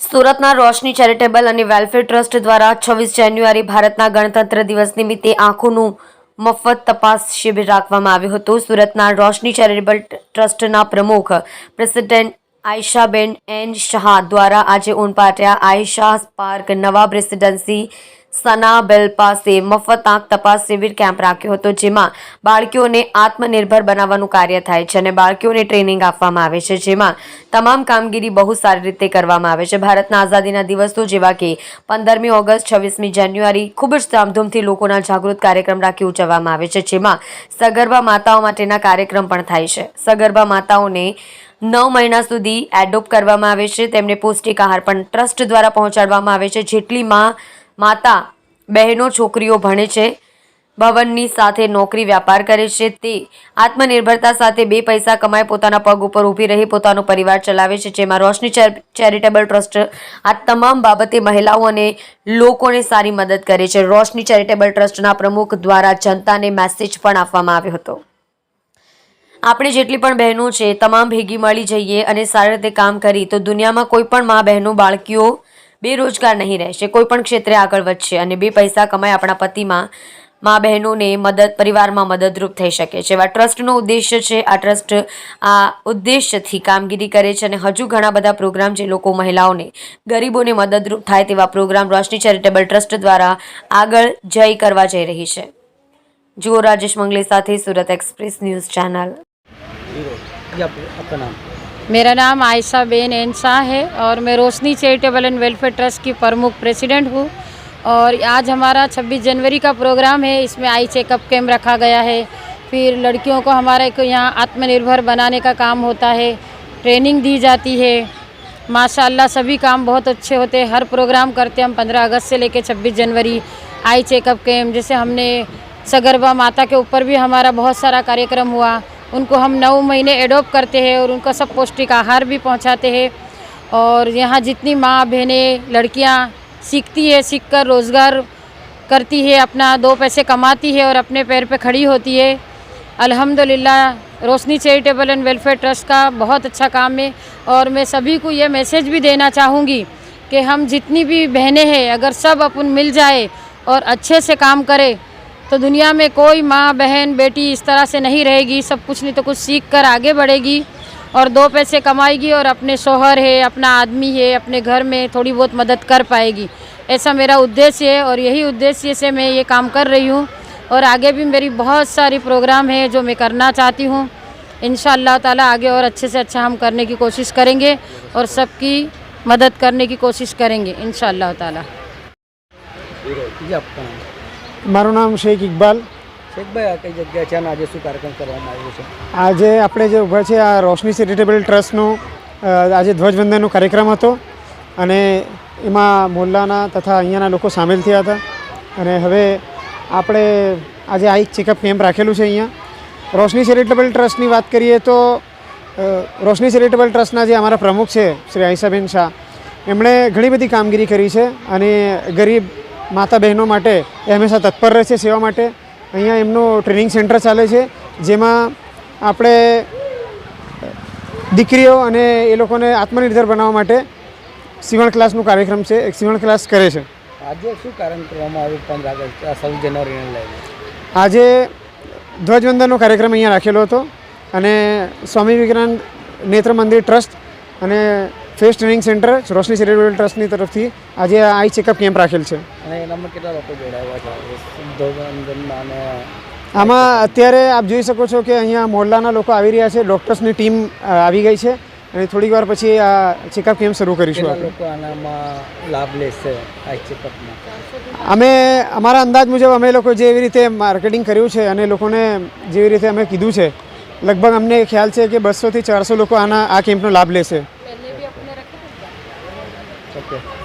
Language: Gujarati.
સુરતના રોશની ચેરિટેબલ અને વેલફેર ટ્રસ્ટ દ્વારા છવ્વીસ જાન્યુઆરી ભારતના ગણતંત્ર દિવસ નિમિત્તે આંખોનું મફત તપાસ શિબિર રાખવામાં આવ્યું હતું. સુરતના રોશની ચેરિટેબલ ટ્રસ્ટના પ્રમુખ પ્રેસિડેન્ટ આયશાબેન એન શાહ દ્વારા આજે ઉનપાટ્યા આયશા પાર્ક નવાબ રેસિડેન્સી સનાબેલ પાસે મફત આંખ તપાસ શિબિર કેમ્પ રાખ્યો હતો, જેમાં બાળકીઓને આત્મનિર્ભર બનાવવાનું કાર્ય થાય છે અને બાળકીઓને ટ્રેનિંગ આપવામાં આવે છે, જેમાં તમામ કામગીરી બહુ સારી રીતે કરવામાં આવે છે. ભારતના આઝાદીના દિવસો જેવા કે પંદરમી ઓગસ્ટ, છવ્વીસમી જાન્યુઆરી ખૂબ જ ધામધૂમથી લોકોના જાગૃત કાર્યક્રમ રાખી ઉજવવામાં આવે છે, જેમાં સગર્ભા માતાઓ માટેના કાર્યક્રમ પણ થાય છે. સગર્ભા માતાઓને નવ મહિના સુધી એડોપ્ટ કરવામાં આવે છે. તેમને પૌષ્ટિક આહાર પણ ટ્રસ્ટ દ્વારા પહોંચાડવામાં આવે છે. જેટલી માં માતા, બહેનો, છોકરીઓ ભણે છે. ભવનની સાથે નોકરી, વ્યાપાર કરે છે. તે આત્મનિર્ભરતા સાથે બે પૈસા કમાઈ પોતાના પગ ઉપર ઊભી રહી પોતાનો પરિવાર ચલાવે છે, જેમાં રોશની ચેર- ચેરિટેબલ ટ્રસ્ટ આ તમામ બાબતે મહિલાઓ અને લોકોને સારી મદદ કરે છે. રોશની ચેરિટેબલ ટ્રસ્ટના પ્રમુખ દ્વારા જનતાને મેસેજ પણ આપવામાં આવ્યો હતો. આપણે જેટલી પણ બહેનો છે, તમામ ભેગી મળી જઈએ અને સારી રીતે કામ કરી તો દુનિયામાં કોઈ પણ મા બહેનો બાળકીઓ બેરોજગાર નહીં રહેશે, કોઈ પણ ક્ષેત્રે આગળ વધશે અને બે પૈસા કમાય આપણા પતિમાં, મા બહેનોને મદદ, પરિવારમાં મદદરૂપ થઈ શકે છે. એવા ટ્રસ્ટનો ઉદ્દેશ્ય છે, આ ટ્રસ્ટ આ ઉદ્દેશ્યથી કામગીરી કરે છે અને હજુ ઘણા બધા પ્રોગ્રામ જે લોકો મહિલાઓને, ગરીબોને મદદરૂપ થાય તેવા પ્રોગ્રામ રોશની ચેરિટેબલ ટ્રસ્ટ દ્વારા આગળ જઈ કરવા જઈ રહી છે. જુઓ રાજેશ મંગલે સાથે સુરત એક્સપ્રેસ ન્યૂઝ ચેનલ. આપનું નામ? मेरा नाम आयशा बेन एन शाह है और मैं Roshni charitable and welfare trust की प्रमुख प्रेसिडेंट हूँ। और आज हमारा 26 जनवरी का प्रोग्राम है, इसमें आई चेकअप कैम्प रखा गया है। फिर लड़कियों को हमारे को यहाँ आत्मनिर्भर बनाने का काम होता है, ट्रेनिंग दी जाती है। माशाल्लाह सभी काम बहुत अच्छे होते हैं। हर प्रोग्राम करते हैं हम 15 अगस्त से लेकर 26 जनवरी आई चेकअप कैम्प जैसे हमने सगर्भा माता के ऊपर भी हमारा बहुत सारा कार्यक्रम हुआ। उनको हम नौ महीने एडोप्ट करते हैं और उनका सब पौष्टिक आहार भी पहुंचाते हैं। और यहाँ जितनी माँ बहनें, लड़कियाँ सीखती है सीख कर रोज़गार करती है, अपना दो पैसे कमाती है और अपने पैर पे खड़ी होती है। अल्हम्दुलिल्लाह, Roshni charitable and welfare trust का बहुत अच्छा काम है और मैं सभी को ये मैसेज भी देना चाहूँगी कि हम जितनी भी बहनें हैं, अगर सब अपन मिल जाए और अच्छे से काम करें तो दुनिया में कोई माँ, बहन, बेटी इस तरह से नहीं रहेगी। सब कुछ नहीं तो कुछ सीख कर आगे बढ़ेगी और दो पैसे कमाएगी और अपने शोहर है, अपना आदमी है, अपने घर में थोड़ी बहुत मदद कर पाएगी। ऐसा मेरा उद्देश्य है और यही उद्देश्य से मैं ये काम कर रही हूँ और आगे भी मेरी बहुत सारी प्रोग्राम है जो मैं करना चाहती हूँ। इन ताला आगे और अच्छे से अच्छा हम करने की कोशिश करेंगे और सबकी मदद करने की कोशिश करेंगे इन ताला। મારું નામ શેખ ઇકબાલ. શેખભાઈ આ કઈ જગ્યા છે અને આજે શું કાર્યક્રમ કરવામાં આવ્યો છે? આજે આપણે જે ઊભા છે આ રોશની ચેરિટેબલ ટ્રસ્ટનો આજે ધ્વજવંદનનો કાર્યક્રમ હતો અને એમાં મોલ્લાના તથા અહીંયાના લોકો સામેલ થયા હતા. અને હવે આપણે આજે આ એક ચેકઅપ કેમ્પ રાખેલું છે અહીંયા. રોશની ચેરિટેબલ ટ્રસ્ટની વાત કરીએ તો રોશની ચેરિટેબલ ટ્રસ્ટના જે અમારા પ્રમુખ છે શ્રી આઈસાબેન શાહ એમણે ઘણી બધી કામગીરી કરી છે અને ગરીબ માતા બહેનો માટે એ હંમેશા તત્પર રહે છે સેવા માટે. અહીંયા એમનું ટ્રેનિંગ સેન્ટર ચાલે છે જેમાં આપણે દીકરીઓ અને એ લોકોને આત્મનિર્ભર બનાવવા માટે સીવણ ક્લાસનું કાર્યક્રમ છે એક સીવણ ક્લાસ કરે છે. આજે શું કારણ કરવામાં આવ્યું પંદર આગળ સૌ જનવરીને લઈને? આજે ધ્વજવંદનનો કાર્યક્રમ અહીંયા રાખેલો હતો અને સ્વામી વિવેકાનંદ નેત્ર મંદિર ટ્રસ્ટ અને face training centre Roshni charitable ટ્રસ્ટની તરફથી આજે આઈ ચેકઅપ કેમ્પ રાખેલ છે. અને એનામાં કેટલા લોકો જોડાયા છે? આમાં અત્યારે આપ જોઈ શકો છો કે અહીંયા મોહલ્લાના લોકો આવી રહ્યા છે ડૉક્ટર્સની ટીમ આવી ગઈ છે અને થોડીક વાર પછી આ ચેકઅપ કેમ્પ શરૂ કરીશું લોકો આનામાં લાભ લેશે આ ચેકઅપમાં? અમે અમારા અંદાજ મુજબ અમે લોકો જેવી રીતે માર્કેટિંગ કર્યું છે અને લોકોને જેવી રીતે અમે કીધું છે લગભગ અમને ખ્યાલ છે કે બસોથી ચારસો લોકો આના આ કેમ્પનો લાભ લેશે. Okay.